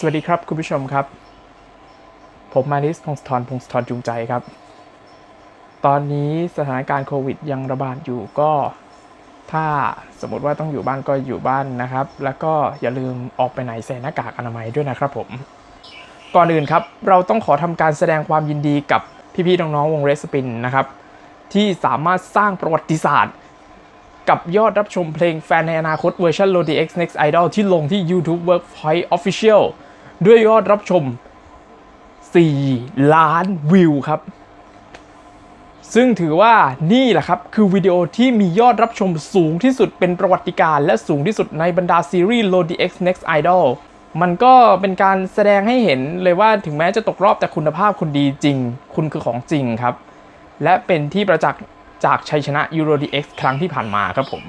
สวัสดีครับคุณผู้ชมครับ ผมมานิสพงศธรพงศธรจูงใจครับ ตอนนี้สถานการณ์โควิดยังระบาดอยู่ก็ ถ้าสมมติว่าต้องอยู่บ้านก็อยู่บ้านนะครับ แล้วก็อย่าลืมออกไปไหนใส่หน้ากากอนามัยด้วยนะครับผม ก่อนอื่นครับ เราต้องขอทำการแสดงความยินดีกับพี่ๆน้องๆวงเรสปินนะครับ ที่สามารถสร้างประวัติศาสตร์กับยอดรับชมเพลงแฟนในอนาคตเวอร์ชัน Lodi X Next Idol ที่ลงที่ YouTube Workpoint Official ด้วยยอดรับชม 4 ล้านวิวครับ ซึ่งถือว่านี่แหละครับ คือวิดีโอที่มียอดรับชมสูงที่สุดเป็นประวัติการณ์และสูงที่สุดในบรรดาซีรีส์ Lodi X Next Idol มันก็เป็นการแสดงให้เห็นเลยว่าถึงแม้จะตกรอบแต่คุณภาพคุณดีจริง คุณคือของจริงครับ และเป็นที่ประจักษ์จากชัยชนะ Euro DX ครั้งที่ผ่านมาครับผม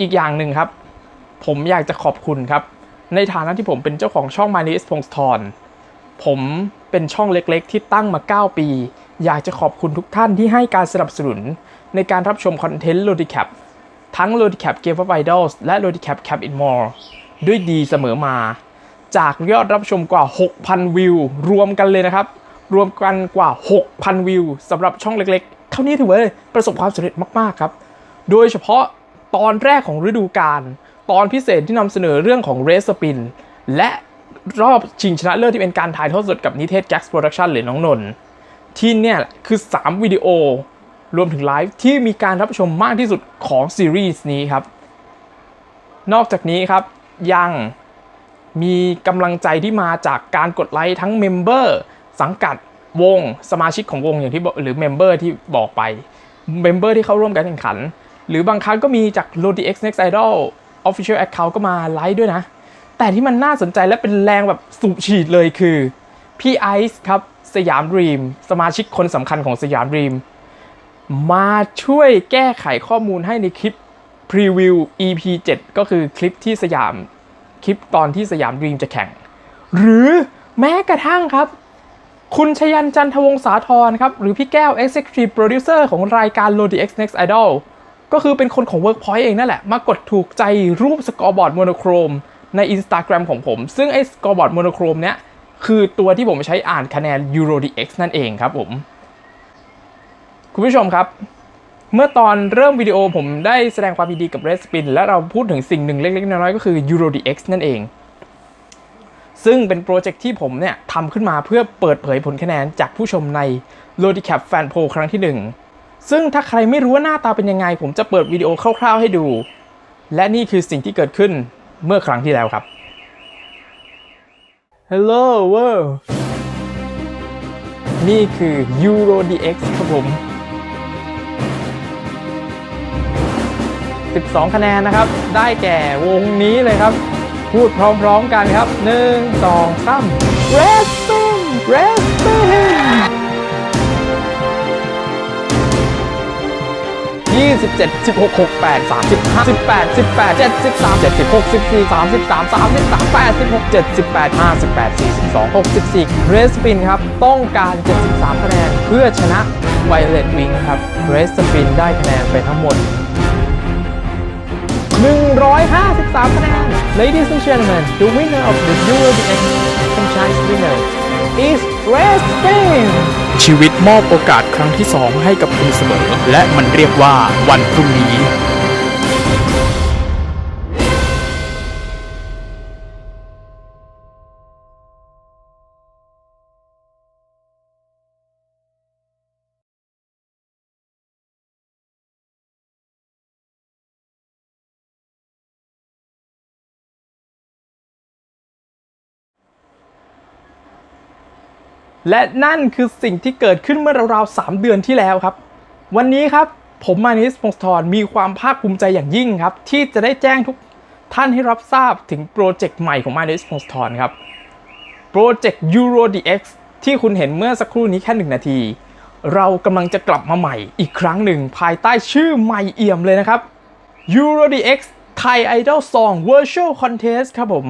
อีกอย่างหนึ่งครับ ผมอยากจะขอบคุณครับ ในฐานะที่ผมเป็นเจ้าของช่อง m a n i s พงศธรผมเป็นช่องเล็กๆ ที่ตั้งมา 9 ปี อยากจะขอบคุณทุกท่านที่ให้การสนับสนุน ในการรับชมคอนเทนต์ Lodicap ทั้ง Lodicap Game of Idols และ Lodicap Cap It More ด้วยดีเสมอมา จากยอดรับชมกว่า 6,000 วิว รวมกันเลยนะครับ รวมกันกว่า 6,000 วิวสำหรับช่องเล็กๆ เท่านี้ถือว่าประสบความสำเร็จมากๆครับ โดยเฉพาะตอนแรกของฤดูกาล ตอนพิเศษที่นำเสนอเรื่องของเรสปินและรอบชิงชนะเลิศที่เป็นการถ่ายทอดสดกับนิเทศแก๊กโปรดักชันหรือน้องนนท์ที่เนี่ยคือ 3 วิดีโอรวมถึงไลฟ์ที่มีการรับชมมากที่สุดของซีรีส์นี้ครับ นอกจากนี้ครับยังมีกำลังใจที่มาจากการกดไลค์ทั้งเมมเบอร์สังกัดวงสมาชิกของวงอย่างที่หรือเมมเบอร์ที่บอกไปเมมเบอร์ที่เข้าร่วมการแข่งขัน หรือบางครั้งก็มีจาก Lodi X Next Idol Official Account ก็มาไลค์ด้วยนะ แต่ที่มันน่าสนใจและเป็นแรงแบบสูบฉีดเลยคือพี่ไอซ์ครับสยามรีม สมาชิกคนสำคัญของสยามรีม มาช่วยแก้ไขข้อมูลให้ในคลิปพรีวิว EP 7 ก็คือคลิปที่สยามคลิปตอนที่สยามรีมจะแข่ง หรือแม้กระทั่งครับ คุณชยันจันทวงศาธรครับ หรือพี่แก้ว Executive Producer ของรายการ Lodi X Next Idol ก็คือเป็นคนของ Workpoint เองนั่นแหละ มากดถูกใจรูปสกอร์บอร์ดโมโนโครมใน Instagram ของผม ซึ่งไอ้สกอร์บอร์ดโมโนโครมเนี้ยคือตัวที่ผมใช้อ่านคะแนน Euro DX นั่นเองครับผม คุณผู้ชมครับ เมื่อตอนเริ่มวิดีโอผมได้แสดงความยินดีกับ Red Spin และเราพูดถึงสิ่งหนึ่งเล็กๆ น้อยๆ ก็คือ Euro DX นั่นเอง ซึ่งเป็นโปรเจกต์ที่ผมเนี่ยทำขึ้นมาเพื่อเปิดเผยผลคะแนนจากผู้ชมใน Lodicap Fan Poll ครั้งที่ 1 ซึ่งถ้าใครไม่รู้ว่าหน้าตาเป็นยังไง ผมจะเปิดวิดีโอคร่าวๆให้ดู และนี่คือสิ่งที่เกิดขึ้นเมื่อครั้งที่แล้วครับ Hello world นี่คือ Euro DX ครับผม 12 คะแนนนะครับ ได้แก่วงนี้เลยครับ พูดพร้อมๆกันครับ 1 2 3 Resting Resting 27 16 68 35 18 18 73 76 14 33 33 86 78 58 42 64เรสปินครับ ต้องการ 73 คะแนนเพื่อชนะไวเลตวิงครับเรสปินได้คะแนนไปทั้งหมด 153 คะแนน Ladies and gentlemen the winner of the Duel DX franchise winner is r e Spin ชีวิตมอบโอกาสครั้งที่สองให้กับคุณเสมอ และมันเรียกว่าวันพรุ่งนี้ และนั่นคือสิ่งที่เกิดขึ้นเมื่อราวๆ 3 เดือนที่แล้วครับ วันนี้ครับผมมานิสพงศธรมีความภาคภูมิใจอย่างยิ่งครับ ที่จะได้แจ้งทุกท่านให้รับทราบถึงโปรเจกต์ใหม่ของมานิสพงศธรครับโปรเจกต์ Euro DX ที่คุณเห็นเมื่อสักครู่นี้แค่หนึ่งนาที เรากำลังจะกลับมาใหม่อีกครั้งหนึ่ง ภายใต้ชื่อใหม่เอี่ยมเลยนะครับ Euro DX Thai Idol Song Virtual Contest ครับผม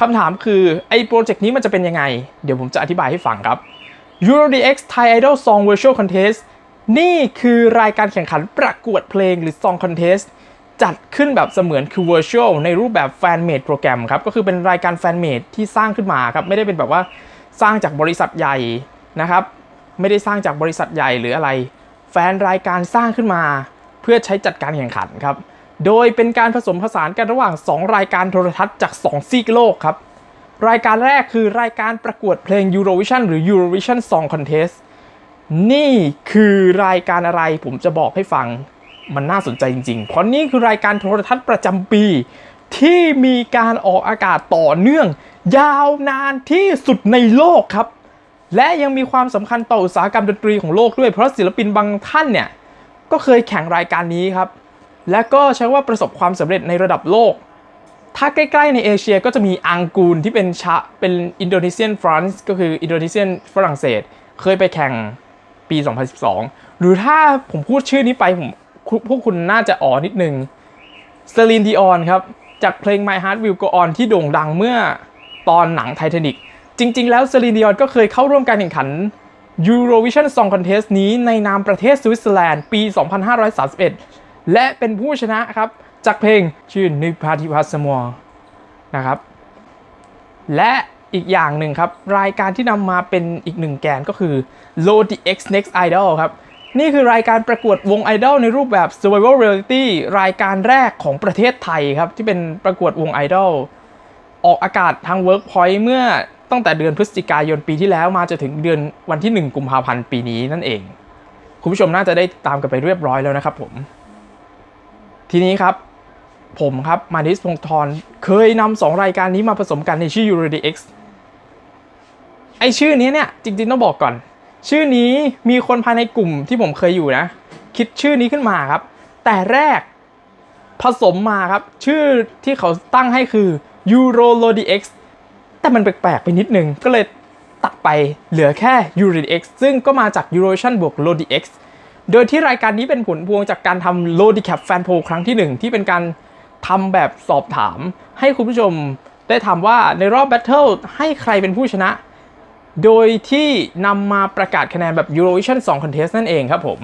คำถามคือไอ้โปรเจกต์นี้มันจะเป็นยังไง เดี๋ยวผมจะอธิบายให้ฟังครับ EuroDX Thai Idol Song Virtual Contest นี่คือรายการแข่งขันประกวดเพลงหรือ Song Contest จัดขึ้นแบบเสมือนคือ virtual ในรูปแบบ fan made โปรแกรมครับ ก็คือเป็นรายการ fan made ที่สร้างขึ้นมาครับ ไม่ได้เป็นแบบว่าสร้างจากบริษัทใหญ่นะครับ ไม่ได้สร้างจากบริษัทใหญ่หรืออะไร แฟนรายการสร้างขึ้นมา เพื่อใช้จัดการแข่งขันครับ โดยเป็นการผสมผสานกันระหว่าง 2 รายการโทรทัศน์จาก 2 ซีกโลกครับ รายการแรกคือรายการประกวดเพลง Eurovision หรือ Eurovision Song Contest นี่คือรายการอะไรผมจะบอกให้ฟังมันน่าสนใจจริงๆ เพราะนี่คือรายการโทรทัศน์ประจำปี ที่มีการออกอากาศต่อเนื่อง ยาวนานที่สุดในโลกครับ และยังมีความสำคัญต่ออุตสาหกรรมดนตรีของโลกด้วย เพราะศิลปินบางท่านเนี่ย ก็เคยแข่งรายการนี้ครับ และก็ใช้ว่าประสบความสำเร็จในระดับโลก ถ้าใกล้ๆในเอเชียก็จะมีอังกูลที่เป็นชาเป็นอินโดนีเซียนฟรานซ์ก็คืออินโดนีเซียนฝรั่งเศส เคยไปแข่งปี 2012 หรือถ้าผมพูดชื่อนี้ไปผมพวกคุณน่าจะอ๋อนิดนึงเซลีนดิออนครับ จากเพลง My Heart Will Go On ที่โด่งดังเมื่อตอนหนังไททานิกจริง ๆ แล้วเซลีนดิออนก็เคยเข้าร่วมการแข่งขัน Eurovision Song Contest นี้ในนามประเทศสวิตเซอร์แลนด์ปี 2531 และเป็นผู้ชนะครับ จากเพลงชื่อนึกพาทิพัสมัวนะครับ และอีกอย่างหนึ่งครับ รายการที่นำมาเป็นอีกหนึ่งแกนก็คือ Lodi X Next Idol ครับ นี่คือรายการประกวดวงไอดอลในรูปแบบ Survival Reality รายการแรกของประเทศไทยครับ ที่เป็นประกวดวงไอดอลออกอากาศทาง Workpoint เมื่อตั้งแต่เดือนพฤศจิกายนปีที่แล้วมาจนถึงเดือนวันที่ 1 กุมภาพันธ์ปีนี้นั่นเอง คุณผู้ชมน่าจะได้ตามกันไปเรียบร้อยแล้วนะครับผม ทีนี้ครับ ผมครับ มานิสพงศ์ธรเคยนำสองรายการนี้มาผสมกันในชื่อ Euro DX ไอชื่อนี้เนี่ย จริง ๆ ต้องบอกก่อน ชื่อนี้มีคนภายในกลุ่มที่ผมเคยอยู่นะ คิดชื่อนี้ขึ้นมาครับ แต่แรกผสมมาครับ ชื่อที่เขาตั้งให้คือ Euro Lodi X แต่มันแปลกๆไปนิดนึง ก็เลยตัดไปเหลือแค่ Euro DX ซึ่งก็มาจาก Eurovision บวก Lodi X โดยที่รายการนี้เป็นผลพวงจากการทำ Lodi Cap Fan Poll ครั้งที่หนึ่งที่เป็นการทำแบบสอบถาม ให้คุณผู้ชมได้ทำว่าในรอบ Battle ให้ใครเป็นผู้ชนะ โดยที่นำมาประกาศคะแนนแบบ Eurovision Song Contest นั่นเองครับผม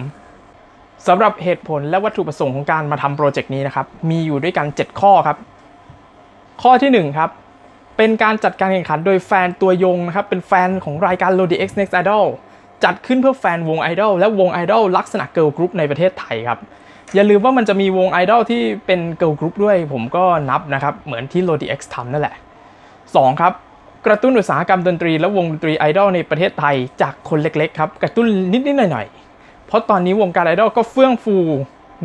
สำหรับเหตุผลและวัตถุประสงค์ของการมาทำโปรเจกต์นี้นะครับ มีอยู่ด้วยกัน 7 ข้อครับ ข้อทีหนึ่1 ครับ เป็นการจัดการแข่งขันโดยแฟนตัวยงนะครับ เป็นแฟนของรายการ Lodi X Next Idol จัดขึ้นเพื่อแฟนวงไอดอลและวงไอดอลลักษณะเกิร์ลกรุ๊ปในประเทศไทยครับอย่าลืมว่ามันจะมีวงไอดอลที่เป็นเกิร์ลกรุ๊ปด้วย ผมก็นับนะครับ เหมือนที่ Lodi X ทำนั่นแหละ 2 ครับ กระตุ้นอุตสาหกรรมดนตรีและวงดนตรีไอดอลในประเทศไทยจากคนเล็กๆครับ กระตุ้นนิดๆหน่อยๆ เพราะตอนนี้วงการไอดอลก็เฟื่องฟู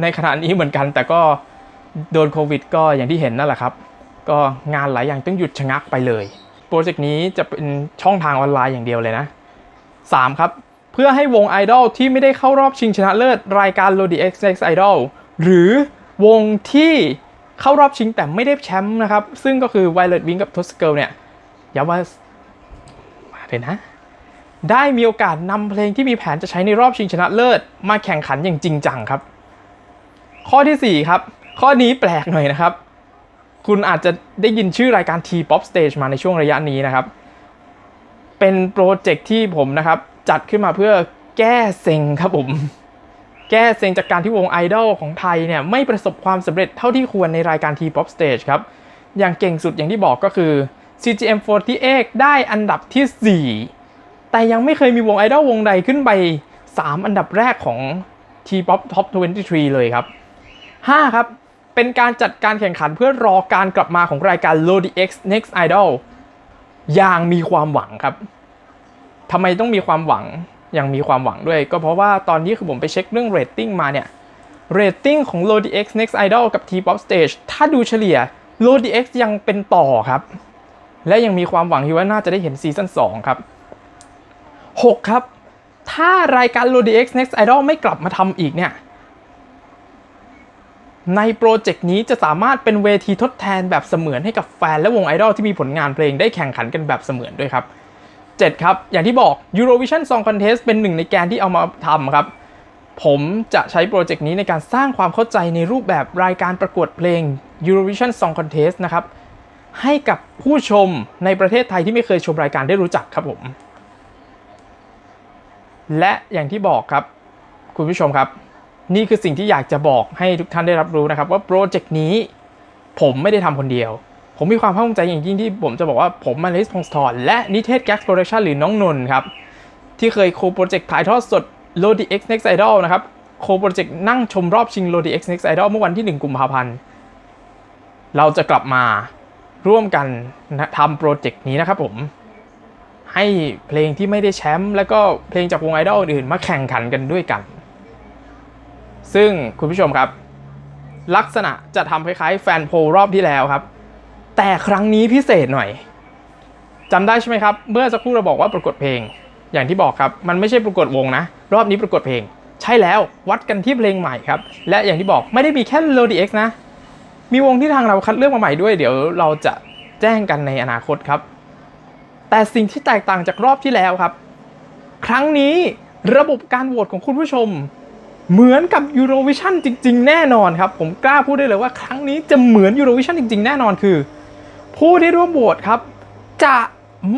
ในขณะนี้เหมือนกัน แต่ก็โดนโควิดก็อย่างที่เห็นนั่นแหละครับ ก็งานหลายอย่างต้องหยุดชะงักไปเลย โปรเจกต์นี้จะเป็นช่องทางออนไลน์อย่างเดียวเลยนะ 3 ครับ เพื่อให้วงไอดอลที่ไม่ได้เข้ารอบชิงชนะเลิศรายการ Lodi X Next Idol หรือวงที่เข้ารอบชิงแต่ไม่ได้แชมป์นะครับ ซึ่งก็คือ Violet Wing กับ t o s g i r เนี่ยอย่าว่ามาเลยนะ ได้มีโอกาสนำเพลงที่มีแผนจะใช้ในรอบชิงชนะเลิศ มาแข่งขันอย่างจริงจังครับ ข้อทีสี่4 ครับ ข้อนี้แปลกหน่อยนะครับ คุณอาจจะได้ยินชื่อรายการ T-POP Stage มาในช่วงระยะนี้นะครับ เป็นโปรเจกต์ที่ผมนะครับ จัดขึ้นมาเพื่อแก้เซ็งครับผม แก้เซ็งจากการที่วงไอดอลของไทยเนี่ย ไม่ประสบความสำเร็จเท่าที่ควรในรายการ T-POP Stage ครับ อย่างเก่งสุดอย่างที่บอกก็คือ CGM48 ได้อันดับที่ 4 แต่ยังไม่เคยมีวงไอดอลวงใดขึ้นไป 3 อันดับแรกของ T-POP Top 23 เลยครับ 5 ครับ เป็นการจัดการแข่งขันเพื่อรอการกลับมาของรายการ l o d x Next Idol อย่างมีความหวังครับ ทำไมต้องมีความหวังย่างมีความหวังด้วย ก็เพราะว่าตอนนี้คือผมไปเช็คเรื่องเรตติ้งมาเนี่ยเรตติ้งของ Lodi X Next Idol กับ T-POP Stage ถ้าดูเฉลี่ย Lodi X ยังเป็นต่อครับ และยังมีความหวังที่ว่าน่าจะได้เห็นซีซั่น2ครับ 6 ครับ ถ้ารายการ Lodi X Next Idol ไม่กลับมาทำอีกเนี่ย ในโปรเจกต์นี้จะสามารถเป็นเวทีทดแทนแบบเสมือนให้กับแฟนและวงไอดอลที่มีผลงานเพลงได้แข่งขันกันแบบเสมือนด้วยครับ 7 ครับ อย่างที่บอก Eurovision Song Contest เป็นหนึ่งในแกนที่เอามาทำครับ ผมจะใช้โปรเจกต์นี้ในการสร้างความเข้าใจในรูปแบบรายการประกวดเพลง Eurovision Song Contest นะครับ ให้กับผู้ชมในประเทศไทยที่ไม่เคยชมรายการได้รู้จักครับผม และอย่างที่บอกครับ คุณผู้ชมครับ นี่คือสิ่งที่อยากจะบอกให้ทุกท่านได้รับรู้นะครับ ว่าโปรเจกต์นี้ผมไม่ได้ทำคนเดียว ผมมีความภาคภูมิใจอย่างยิ่งที่ผมจะบอกว่าผมมาเลสพงศธรและนิเทศแก๊กโปรดักชันหรือน้องนนท์ครับ ที่เคยโคโปรเจกต์ถ่ายทอดสด Lodi X Next Idol นะครับ โคโปรเจกต์นั่งชมรอบชิง Lodi X Next Idol เมื่อวันที่ 1 กุมภาพันธ์ เราจะกลับมาร่วมกันนะทำโปรเจกต์นี้นะครับผม ให้เพลงที่ไม่ได้แชมป์แล้วก็เพลงจากวงไอดอลอื่นมาแข่งขันกันด้วยกัน ซึ่งคุณผู้ชมครับ ลักษณะจะทำคล้ายๆแฟนโพลรอบที่แล้วครับ แต่ครั้งนี้พิเศษหน่อยจำได้ใช่ไหมครับ เมื่อสักครู่เราบอกว่าประกวดเพลง อย่างที่บอกครับ มันไม่ใช่ประกวดวงนะ รอบนี้ประกวดเพลง ใช่แล้ววัดกันที่เพลงใหม่ครับ และอย่างที่บอกไม่ได้มีแค่ l o d x นะ มีวงที่ทางเราคัดเลือกมาใหม่ด้วย เดี๋ยวเราจะแจ้งกันในอนาคตครับ แต่สิ่งที่แตกต่างจากรอบที่แล้วครับ ครั้งนี้ระบบการโหวตของคุณผู้ชม เหมือนกับ Eurovision จริง ๆ แน่นอนครับ ผมกล้าพูดได้เลยว่าครั้งนี้จะเหมือน Eurovision จริง ๆ แน่นอนคือ ผู้ที่ร่วมโหวตครับ จะ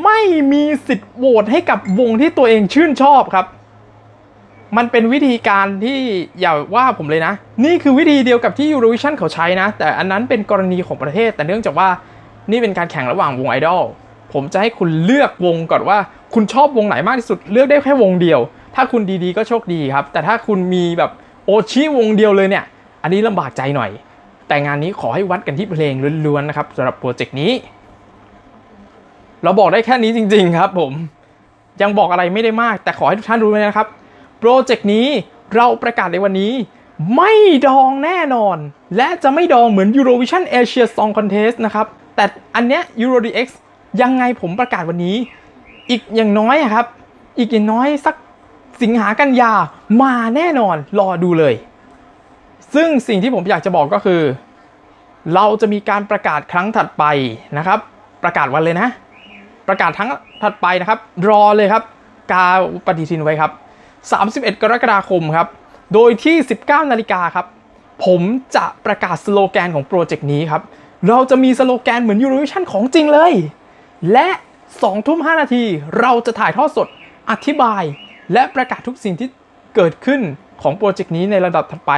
ไม่มีสิทธิ์โหวตให้กับวงที่ตัวเองชื่นชอบครับ มันเป็นวิธีการที่อย่าว่าผมเลยนะ นี่คือวิธีเดียวกับที่ Eurovision เขาใช้นะ แต่อันนั้นเป็นกรณีของประเทศ แต่เนื่องจากว่านี่เป็นการแข่งระหว่างวงไอดอลผมจะให้คุณเลือกวงก่อนว่า คุณชอบวงไหนมากที่สุดเลือกได้แค่วงเดียว ถ้าคุณดีๆก็โชคดีครับ แต่ถ้าคุณมีแบบโอชิวงเดียวเลยเนี่ย อันนี้ลำบากใจหน่อย แต่งานนี้ขอให้วัดกันที่เพลงล้วนๆนะครับสำหรับโปรเจกต์นี้ เราบอกได้แค่นี้จริง ๆ ครับผม ยังบอกอะไรไม่ได้มาก แต่ขอให้ทุกท่านรู้ไว้นะครับ โปรเจกต์นี้เราประกาศในวันนี้ ไม่ดองแน่นอน และจะไม่ดองเหมือน Eurovision Asia Song Contest นะครับ แต่อันเนี้ย Euro DX ยังไงผมประกาศวันนี้ อีกอย่างน้อยครับ อีกอย่างน้อยสักสิงหากันยามาแน่นอนรอดูเลย ซึ่งสิ่งที่ผมอยากจะบอกก็คือ เราจะมีการประกาศครั้งถัดไปนะครับ ประกาศวันเลยนะ ประกาศทั้งถัดไปนะครับ รอเลยครับ กาปฏิทินไว้ครับ 31 กรกฎาคมครับ โดยที่ 19 นาฬิกาครับ ผมจะประกาศสโลแกนของโปรเจกต์นี้ครับ เราจะมีสโลแกนเหมือน Eurovision ของจริงเลย และ2ทุ่ม5นาทีเราจะถ่ายทอดสดอธิบาย และประกาศทุกสิ่งที่เกิดขึ้นของโปรเจกต์นี้ในระดับถัดไป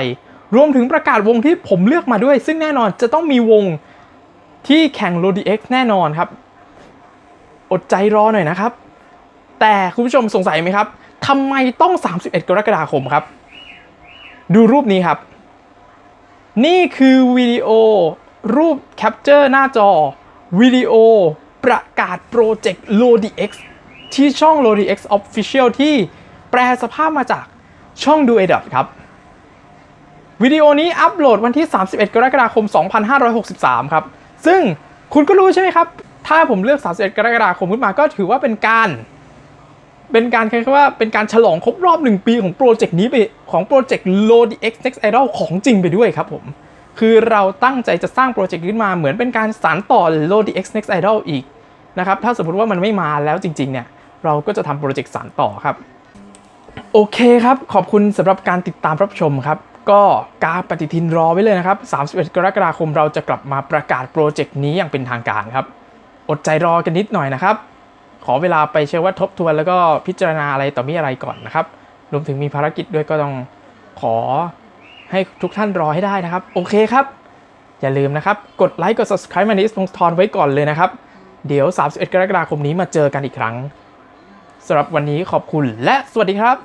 รวมถึงประกาศวงที่ผมเลือกมาด้วย ซึ่งแน่นอนจะต้องมีวงที่แข่ง Lodi X แน่นอนครับ อดใจรอหน่อยนะครับ แต่คุณผู้ชมสงสัยไหมครับทำไมต้อง 31 กรกฎาคมครับ ดูรูปนี้ครับ นี่คือวิดีโอรูปแคปเจอร์หน้าจอวิดีโอประกาศโปรเจกต์ Lodi X ที่ช่อง Lodi X Official ที่แปลสภาพมาจากช่อง Do e d o t ครับ วิดีโอนี้อัปโหลดวันที่ 31 กรกฎาคม 2563 ครับ ซึ่งคุณก็รู้ใช่ไหมครับ ถ้าผมเลือก 31 กรกฎาคมขึ้นมาก็ถือว่าเป็นการ เป็นการคล้ายๆว่าเป็นการฉลองครบรอบ 1 ปีของโปรเจกต์นี้ไปของโปรเจกต์ Lodi X Next Idol ของจริงไปด้วยครับผม คือเราตั้งใจจะสร้างโปรเจกต์ขึ้นมาเหมือนเป็นการสานต่อ Lodi X Next Idol อีกนะครับถ้าสมมติว่ามันไม่มาแล้วจริง ๆ เนี่ย เราก็จะทำโปรเจกต์สานต่อครับ โอเคครับ ขอบคุณสำหรับการติดตามรับชมครับ ก็กาปฏิทินรอไว้เลยนะครับ 31 กรกฎาคมเราจะกลับมาประกาศโปรเจกต์นี้อย่างเป็นทางการครับ อดใจรอกันนิดหน่อยนะครับ ขอเวลาไปเชื่อว่าทบทวนแล้วก็พิจารณาอะไรต่อมีอะไรก่อนนะครับ รวมถึงมีภารกิจด้วยก็ต้องขอให้ทุกท่านรอให้ได้นะครับ โอเคครับ อย่าลืมนะครับ กดไลค์กด subscribe มานิสพงศธรไว้ก่อนเลยนะครับ เดี๋ยว 31 กรกฎาคมนี้มาเจอกันอีกครั้งสำหรับวันนี้ขอบคุณและสวัสดีครับ